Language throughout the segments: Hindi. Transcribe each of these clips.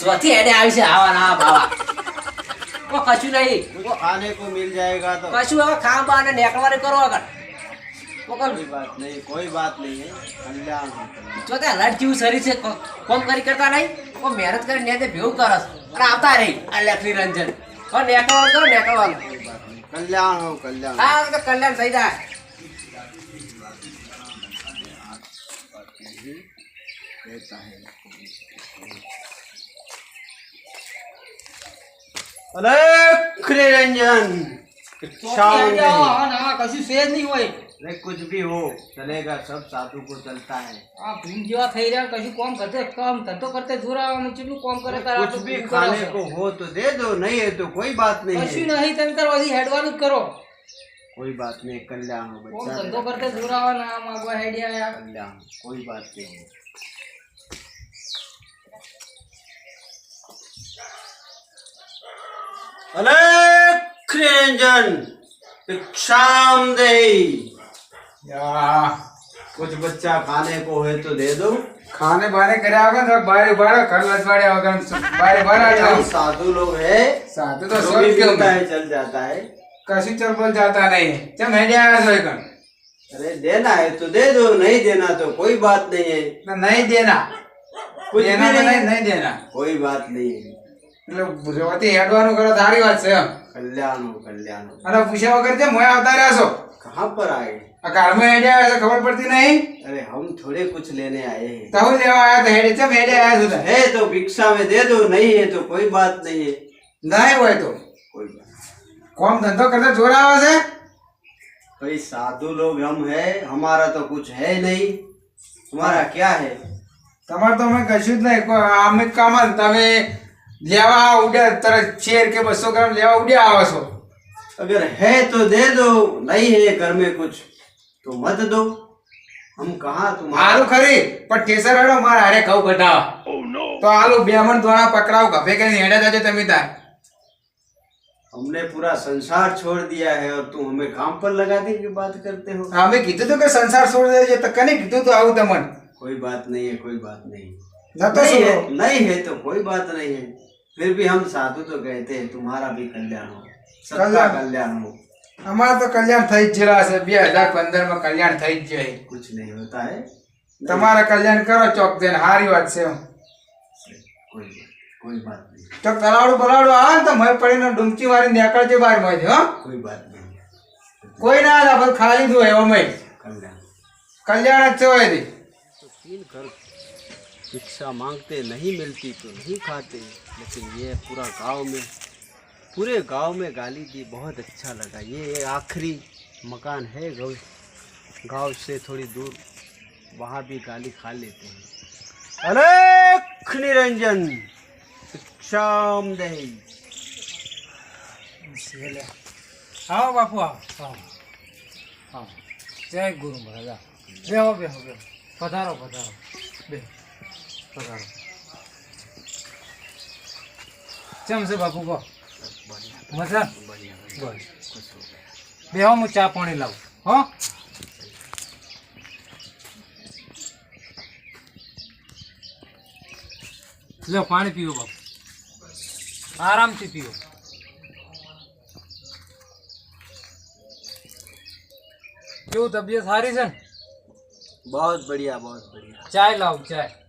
ચોથી હેડે આવી છે આવા ના બાવા. કો કશું નહીં. કો ખાને કો મિલ જાયેગા તો. કશું હવે ખા બા ને નેકળવાની કરો આગળ. કોઈ વાત નહીં કોઈ વાત નહીં કલ્યાણ ચોથે લડ જેવું શરીર છે કોમ કરી કરતા નહીં? કો મહેનત કરી ને તે ભેવું કરસ અને આવતા રહી આ લખની રંજન. હો નેકળવાનું કરો નેકળવાનું. કલ્યાણ હો કલ્યાણ. હા તો કલ્યાણ થઈ જાય. રહેता है अलख निरंजन भिक्षाम ચોથી હેડે આવો, देही હા, ના, કશું છે જ નહીં હોય अरे कुछ भी हो चलेगा सब साधु को चलता है આ ભીમ જેવા થઈ રહ્યા કશું કોમ કરતે કામ ધંધો કરતે જોરાવાનું કેટલું કોમ કરે તારા कुछ તો भी ભીમ કરો खाने છો. को हो તો दे दो नहीं है तो कोई बात नहीं કશું है નહીં તમે તાર હજી હેડવાનું જ કરો कोई बात नहीं कल्याण हो કોમ बच्चा ધંધો કરતે જોરાવાના આ માગવા હેડ્યા આયા. कल्याण हो, कोई बात नहीं अलख निरंजन भिक्षाम देही। या कुछ बच्चा खाने को है तो दे दो। खाने बाने करे आगे तो बारे बारे घर लजवाड़े आगे बारे बारे आ साधु लोग है। साधु तो सब क्यों मिलता है चल जाता है। कसी चल बोल जाता नहीं चल मैं आया सो एकन अरे देना है तो दे दो नहीं देना तो कोई बात नहीं है। ना नहीं देना। कुछ देना तो नहीं नहीं देना। कोई बात नहीं है। એટલે જોવાથી હેડવાનું કરો તારી વાત છે કલ્યાણ કલ્યાણ. અને પૂછ્યા વગર જે મોયા આવતા રહ્યા છો? પર આયે? આ કારમાં હેડે આવ્યા ખબર પડતી નહીં? અરે હમ થોડે કુછ લેને આયે હે. તો લેવા આયા તો હેડે ચમ હેડે આયા હે તો ભિક્ષા મે દે દો નહીં હે તો કોઈ બાત નહીં હે. નહીં હોય તો? કોઈ બાત કોમ ધંધો કરતા જોર આવે છે? ભાઈ સાધુ લોગ હમ હે હમારા તો કુછ હૈ નહીં. તમારા ક્યા હે? તમારે તો અમે કશું જ નહીં અમે કામ તમે લેવા ઉડ્યા તરત શેર કે બસો ગ્રામ લેવા ઉડ્યા આવો છો अगर है तो दे दो नहीं है घर में कुछ तो मत दो हम कहाँ तुम्हारा આલુ ખરી પણ ઠેસર હેડો મારે હારે ઘઉં કઢાવો તો આલુ બે મણ દોણા પકડાવ ગભે કરીને હેડે જાજો તમે તાર हमने पूरा संसार छोड़ दिया है और तुम हमें काम पर लगाने की बात करते हो અમે કીધું તું કે સંસાર છોડી દેજો તો કને કીધું તું આવું તમને कोई बात नहीं है कोई बात नहीं નતો नहीं છોડો. है नहीं है तो कोई बात नहीं है फिर भी हम साधु तो कहते हैं तुम्हारा भी कल्याण हो सबका कल्याण। कल्याण हो અમારે તો કલ્યાણ થઈ જ ગયેલા છે બે હજાર પંદર માં કલ્યાણ થઈ જ જાય कुछ नहीं होता है તમારે કલ્યાણ કરો ચોક જઈને હારી વાત છે એમ. कोई कोई बात नहीं તો તલાવડું બલાવડું આવે ને તો મય પડીને ડૂમકી મારી નીકળજો બહાર માંથી હો कोई बात नहीं કોઈ ના આવે આપણે ખાલી દો એવો મય कल्याण કલ્યાણ જ છે હોય તી. भिक्षा मांगते, नहीं मिलती तो नहीं खाते। लेकिन ये पूरा गाँव में, पूरे गाँव में गाली दी, बहुत अच्छा लगा। ये आखिरी मकान है गौ गाँव से थोड़ी दूर, वहाँ भी गाली खा लेते हैं। अरे निरंजन शाम दही। आओ बापू, आओ आओ। आओ। जय गुरु महाराजा बेहो बेहो बेहो पधारो पधारो। बेहो पकड़ो चमसे बापू को। मज़ा? बोल बेहो मु चा पानी लाऊ। हो? लो पानी पियो बापू। आराम से पियो। क्यों तबीयत सारी सन बहुत बढ़िया बहुत बढ़िया। चाय लाओ चाय।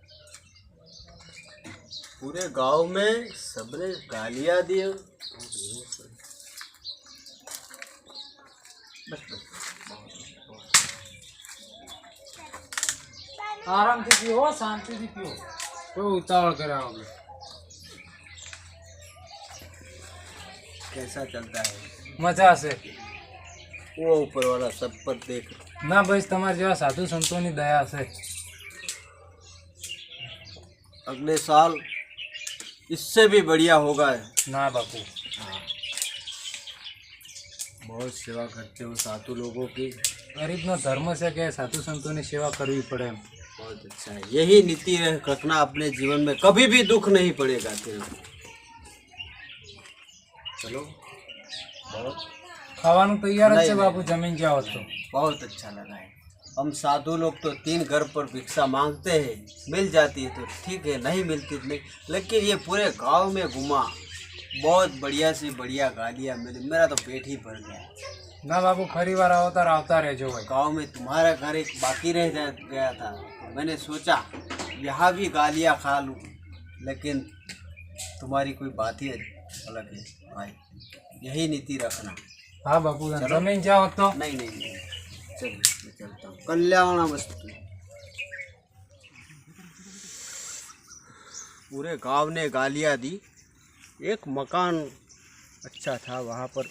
पूरे गांव में सबने गालियां दी આરામથી પીવો શાંતિથી પીવો કોઈ ઉતાવળ કર્યા વગર कैसा चलता है મજા છે वो ऊपर वाला सब पर देख ના બસ તમારા જેવા સાધુ સંતોની દયા છે अगले साल इससे भी बढ़िया होगा ના બાપુ बहुत सेवा करते हो साधु लोगों की ગરીબનો ધર્મ છે કે સાધુ સંતોની સેવા કરવી પડે એમ बहुत अच्छा है यही नीति रह- रखना अपने जीवन में कभी भी दुख नहीं पड़ेगा तेरे को चलो बहुत ખાવાનું તૈયાર જ નહીં, છે નહીં. બાપુ જમીન જાઓ તો बहुत अच्छा लगा है हम साधु लोग तो तीन घर पर भिक्षा मांगते हैं। मिल जाती है तो ठीक है नहीं मिलती तो नहीं। लेकिन ये पूरे गाँव में घुमा। बहुत बढ़िया से बढ़िया गालियाँ मिली। मेरा तो पेट ही भर गया। ना बाबू खरी बार अवतार रहता रह जो भाई। गाँव में तुम्हारा घर एक बाकी रह गया था। मैंने सोचा यहाँ भी गालियाँ खा लूँ। लेकिन तुम्हारी कोई बात ही अलग है भाई। यही नीति रखना। हाँ बाबू जाओ तो। नहीं नहीं, नहीं। चलो चलो। कल्याण वस्तु पूरे गाँव ने गालियाँ दी। एक मकान अच्छा था, वहाँ पर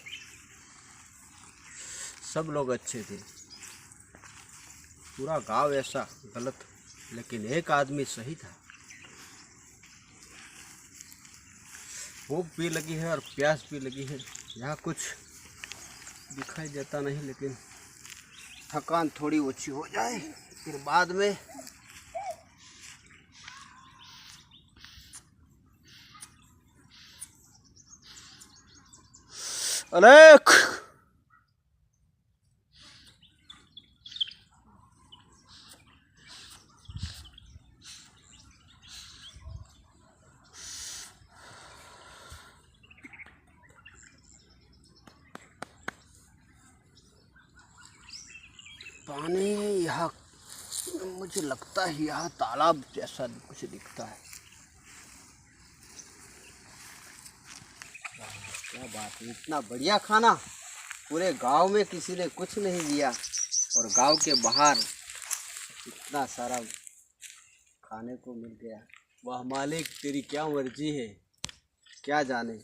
सब लोग अच्छे थे। पूरा गाँव ऐसा गलत, लेकिन एक आदमी सही था। भूख भी लगी है और प्यास भी लगी है। यहाँ कुछ दिखाई देता नहीं, लेकिन थकान थोड़ी ओछी हो जाए फिर बाद में अलेख पानी यहाँ मुझे लगता है यहाँ तालाब जैसा कुछ दिखता है। क्या बात है, इतना बढ़िया खाना। पूरे गाँव में किसी ने कुछ नहीं दिया और गाँव के बाहर इतना सारा खाने को मिल गया। वह मालिक, तेरी क्या मर्ज़ी है? क्या जाने?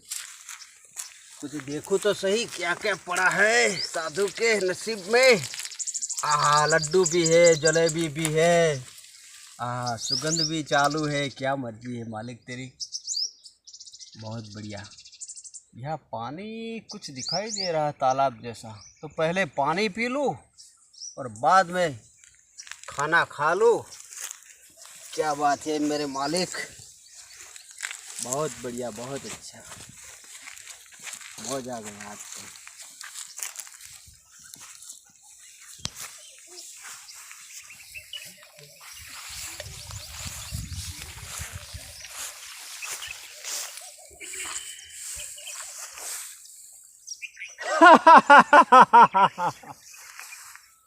कुछ देखो तो सही क्या क्या पड़ा है साधु के नसीब में? आ लड्डू भी है, जलेबी भी है। आ सुगंध भी चालू है, क्या मर्ज़ी है मालिक तेरी। बहुत बढ़िया। यह पानी कुछ दिखाई दे रहा है तालाब जैसा। तो पहले पानी पी लूँ और बाद में खाना खा लूँ। क्या बात है मेरे मालिक। बहुत बढ़िया, बहुत अच्छा। मौज आ गया आज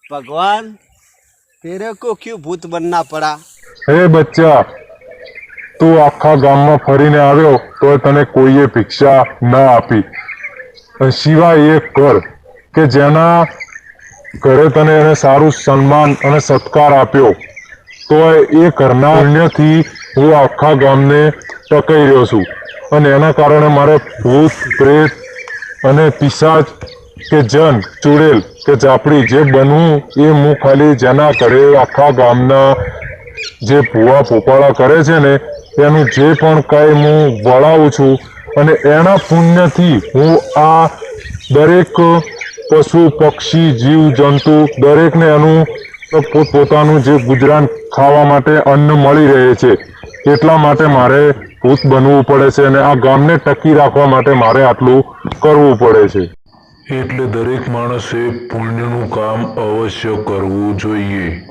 भगवान तेरे को क्यों भूत बनना पड़ा હે બચ્ચા તું આખા ગામમાં ફરીને આવ્યો તો તને કોઈએ ભિક્ષા ન આપી અને સિવાય એક કર કે જેના ઘરે તને એને સારું સન્માન અને સત્કાર આપ્યો તો એ ઘરના પુણ્યથી હું આખા ગામને ટકાઈ રહ્યો છું અને એના કારણે મારે ભૂત પ્રેત અને પિશાચ કે જન, ચુડેલ, કે જાપડી જે બનવું એ હું ખાલી જેના ઘરે આખા ગામના જે ભૂવા પોપાળા કરે છે ને, એનું જે પણ કાંઈ હું વળાવું છું અને એના પુણ્યથી હું આ દરેક પશુ, પક્ષી, જીવ, જંતુ દરેકને એનું પોતપોતાનું જે ગુજરાન ખાવા માટે અન્ન મળી રહે છે, એટલા માટે મારે ભૂત બનવું પડે છે અને આ ગામને ટકી રાખવા માટે મારે આટલું કરવું પડે છે. એટલે દરેક માણસે પુણ્યનું કામ અવશ્ય કરવું જોઈએ.